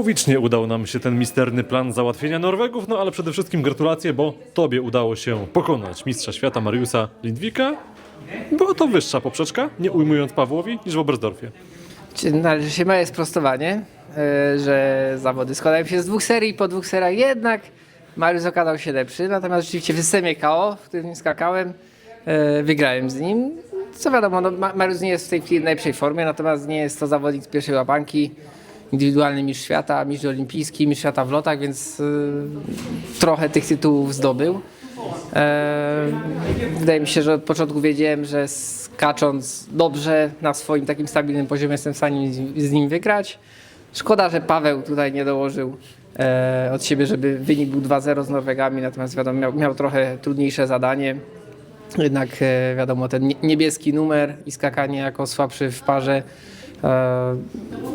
Połowicznie udał nam się ten misterny plan załatwienia Norwegów, no ale przede wszystkim gratulacje, bo tobie udało się pokonać mistrza świata Mariusa Lindwika. Była to wyższa poprzeczka, nie ujmując Pawłowi, niż w Oberstdorfie. Czy należy się małe sprostowanie, e, że zawody składają się z dwóch serii, po dwóch seriach jednak Mariusz okazał się lepszy, natomiast rzeczywiście w systemie KO, w którym skakałem, e, wygrałem z nim. Co wiadomo, no, Ma- Mariusz nie jest w tej chwili w najlepszej formie, natomiast nie jest to zawodnik z pierwszej łapanki, indywidualny mistrz świata, mistrz olimpijski, mistrz świata w lotach, więc e, trochę tych tytułów zdobył. E, wydaje mi się, że od początku wiedziałem, że skacząc dobrze na swoim takim stabilnym poziomie jestem w stanie z- nim wygrać. Szkoda, że Paweł tutaj nie dołożył e, od siebie, żeby wynik był 2-0 z Norwegami, natomiast wiadomo, miał, miał trochę trudniejsze zadanie. Jednak e, wiadomo, ten nie- niebieski numer i skakanie jako słabszy w parze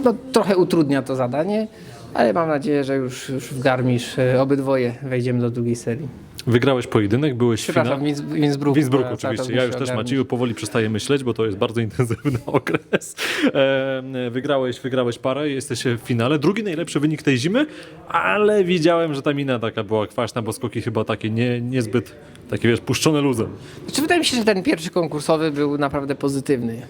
no, trochę utrudnia to zadanie, ale mam nadzieję, że już, już w Garmisch e, obydwoje wejdziemy do drugiej serii. Wygrałeś pojedynek, byłeś w Przepraszam, finale. Inns- w Innsbrucku. W Innsbrucku bo cały czas oczywiście. Ja już też. Macieju powoli przestaję myśleć, bo to jest bardzo intensywny okres. E, wygrałeś, wygrałeś parę, jesteś w finale. Drugi najlepszy wynik tej zimy, ale widziałem, że ta mina taka była kwaśna, bo skoki chyba takie nie, niezbyt, takie wiesz, puszczone luzem. Znaczy, wydaje mi się, że ten pierwszy konkursowy był naprawdę pozytywny.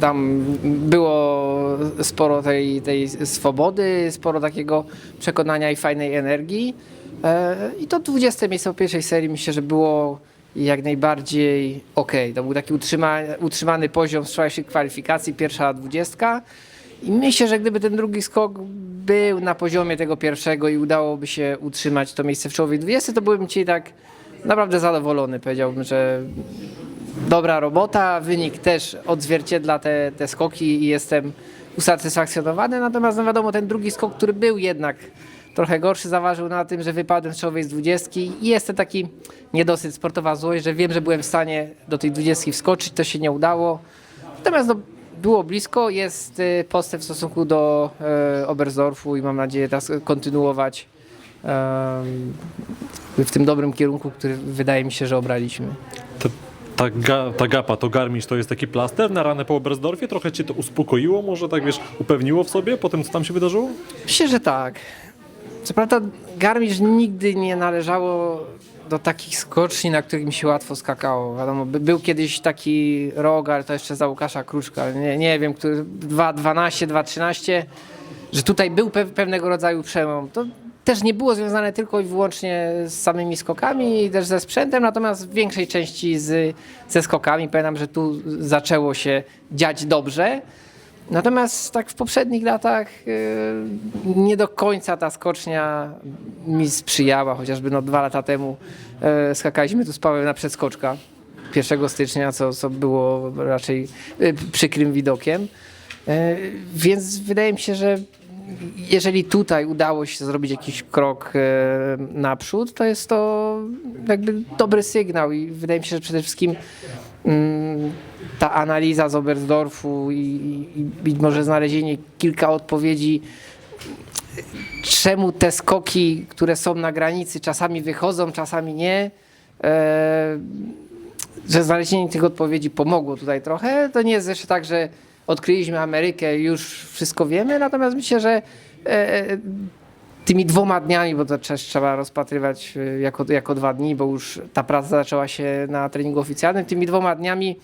Tam było sporo tej, tej swobody, sporo takiego przekonania i fajnej energii. E, I to 20 miejsce po pierwszej serii myślę, że było jak najbardziej ok. To był taki utrzyma, utrzymany poziom z wczorajszych kwalifikacji, pierwsza dwudziestka. I myślę, że gdyby ten drugi skok był na poziomie tego pierwszego i udałoby się utrzymać to miejsce w czołowej 20, to byłbym dzisiaj tak naprawdę zadowolony. Powiedziałbym, że dobra robota, wynik też odzwierciedla te, te skoki i jestem usatysfakcjonowany. Natomiast no wiadomo, ten drugi skok, który był jednak trochę gorszy, zaważył na tym, że wypadłem z czołowej z 20 i jest ten taki niedosyt sportowa złość, że wiem, że byłem w stanie do tej 20 wskoczyć, to się nie udało. Natomiast no, było blisko, jest y, postęp w stosunku do e, Oberstdorfu i mam nadzieję teraz kontynuować w tym dobrym kierunku, który wydaje mi się, że obraliśmy. Ta, ta, ga, ta gapa, to garmisz, to jest taki plaster na ranę po Oberstdorfie? Trochę cię to uspokoiło, może tak wiesz, upewniło w sobie po tym, co tam się wydarzyło? Myślę, że tak. Co prawda Garmisch nigdy nie należało do takich skoczni, na których mi się łatwo skakało. Wiadomo, by, był kiedyś taki rok, ale to jeszcze za Łukasza Kruczka, nie, nie wiem, który 2.12, 2.13, że tutaj był pe pewnego rodzaju przełom. To też nie było związane tylko i wyłącznie z samymi skokami i też ze sprzętem, natomiast w większej części z, ze skokami. Pamiętam, że tu zaczęło się dziać dobrze. Natomiast tak w poprzednich latach y, nie do końca ta skocznia mi sprzyjała, chociażby no dwa lata temu y, skakaliśmy tu z na przedskoczka 1 stycznia, co, co było raczej y, przykrym widokiem. Więc wydaje mi się, że jeżeli tutaj udało się zrobić jakiś krok e, naprzód, to jest to jakby dobry sygnał i wydaje mi się, że przede wszystkim mm, ta analiza z Oberstdorfu i, i, może znalezienie kilka odpowiedzi, czemu te skoki, które są na granicy, czasami wychodzą, czasami nie, e, że znalezienie tych odpowiedzi pomogło tutaj trochę. To nie jest jeszcze tak, że odkryliśmy Amerykę już wszystko wiemy, natomiast myślę, że e, tymi dwoma dniami, bo to trzeba rozpatrywać e, jako, jako dwa dni, bo już ta praca zaczęła się na treningu oficjalnym, tymi dwoma dniami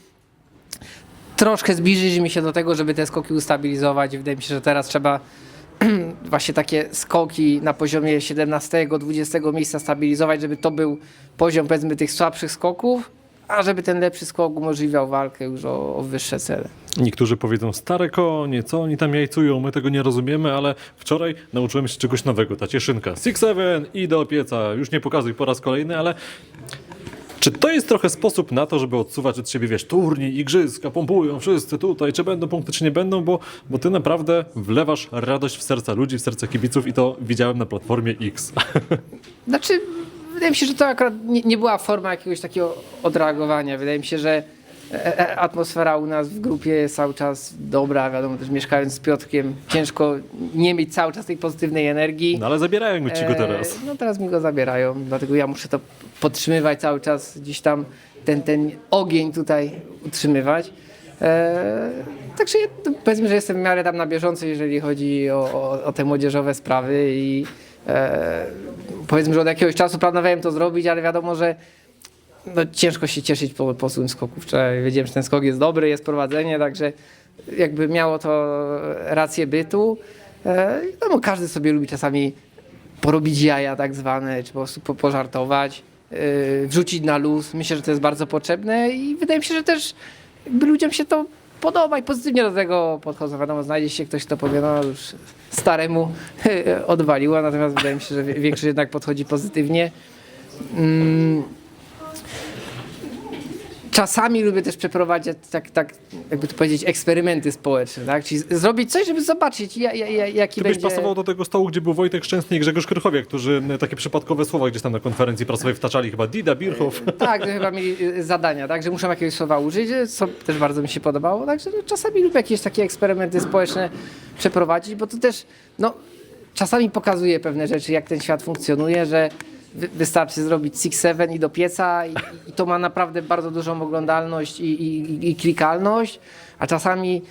troszkę zbliżyliśmy się do tego, żeby te skoki ustabilizować. Wydaje mi się, że teraz trzeba właśnie takie skoki na poziomie 17-20 miejsca stabilizować, żeby to był poziom powiedzmy tych słabszych skoków, a żeby ten lepszy skok umożliwiał walkę już o, o wyższe cele. Niektórzy powiedzą, stare konie, co oni tam jajcują, my tego nie rozumiemy, ale wczoraj nauczyłem się czegoś nowego, ta cieszynka. Six Seven i do pieca, już nie pokazuj po raz kolejny, ale Czy to jest trochę sposób na to, żeby odsuwać od siebie, wiesz, turniej, igrzyska, pompują wszyscy tutaj, czy będą punkty, czy nie będą, bo, bo ty naprawdę wlewasz radość w serca ludzi, w serca kibiców i to widziałem na platformie X. Znaczy, wydaje mi się, że to akurat nie, nie była forma jakiegoś takiego odreagowania. Wydaje mi się, że e, e, atmosfera u nas w grupie jest cały czas dobra. Wiadomo, też mieszkając z Piotrkiem, ciężko nie mieć cały czas tej pozytywnej energii. No ale zabierają ci go teraz. E, No teraz mi go zabierają, dlatego ja muszę to podtrzymywać cały czas, gdzieś tam ten, ten ogień tutaj utrzymywać. E, także ja, powiedzmy, że jestem w miarę tam na bieżąco, jeżeli chodzi o, o, o te młodzieżowe sprawy i e, powiedzmy, że od jakiegoś czasu planowałem to zrobić, ale wiadomo, że no, ciężko się cieszyć po, po złym skoku. Wczoraj wiedziałem, że ten skok jest dobry, jest prowadzenie, także jakby miało to rację bytu. E, No bo każdy sobie lubi czasami porobić jaja tak zwane, czy po prostu po, pożartować, yy, wrzucić na luz. Myślę, że to jest bardzo potrzebne i wydaje mi się, że też ludziom się to podoba i pozytywnie do tego podchodzą. Wiadomo, znajdzie się ktoś, kto powie, no już staremu odwaliło, natomiast wydaje mi się, że większość jednak podchodzi pozytywnie. Mm. Czasami lubię też przeprowadzać, tak, tak jakby to powiedzieć, eksperymenty społeczne, tak? Czyli zrobić coś, żeby zobaczyć, ja, ja, ja, jaki Ty byś będzie... pasował do tego stołu, gdzie był Wojtek Szczęsny i Grzegorz Krychowiak, którzy e, takie przypadkowe słowa gdzieś tam na konferencji prasowej wtaczali, chyba Dida, Birchow. Tak, to chyba mieli y, zadania, tak, że muszą jakiegoś słowa użyć, co też bardzo mi się podobało. Także no, czasami lubię jakieś takie eksperymenty społeczne przeprowadzić, bo to też no, czasami pokazuje pewne rzeczy, jak ten świat funkcjonuje, że wystarczy zrobić Six Seven i do pieca i, i to ma naprawdę bardzo dużą oglądalność i, i, i- i klikalność, a czasami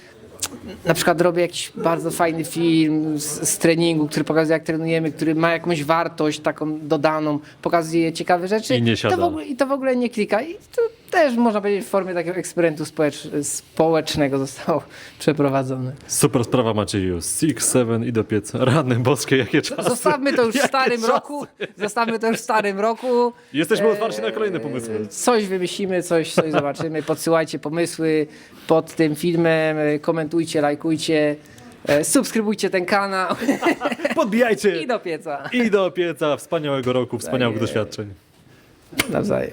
na przykład robię jakiś bardzo fajny film z, z treningu, który pokazuje, jak trenujemy, który ma jakąś wartość taką dodaną, pokazuje ciekawe rzeczy. I nie siada. To w ogóle, I to w ogóle nie klika. I to też można powiedzieć w formie takiego eksperymentu społecz, społecznego zostało przeprowadzone. Super sprawa Macieju. Six, seven i do pieca. Rany boskie, jakie czasy. Zostawmy to już w starym czasy. roku. Zostawmy to już w starym roku. Jesteśmy otwarci na kolejne pomysły. Coś wymyślimy, coś, coś zobaczymy. Podsyłajcie pomysły pod tym filmem, komentujcie, lajkujcie, e, subskrybujcie ten kanał Podbijajcie! i do pieca. I do pieca. Wspaniałego roku, wspaniałych jest. doświadczeń. Nawzajem.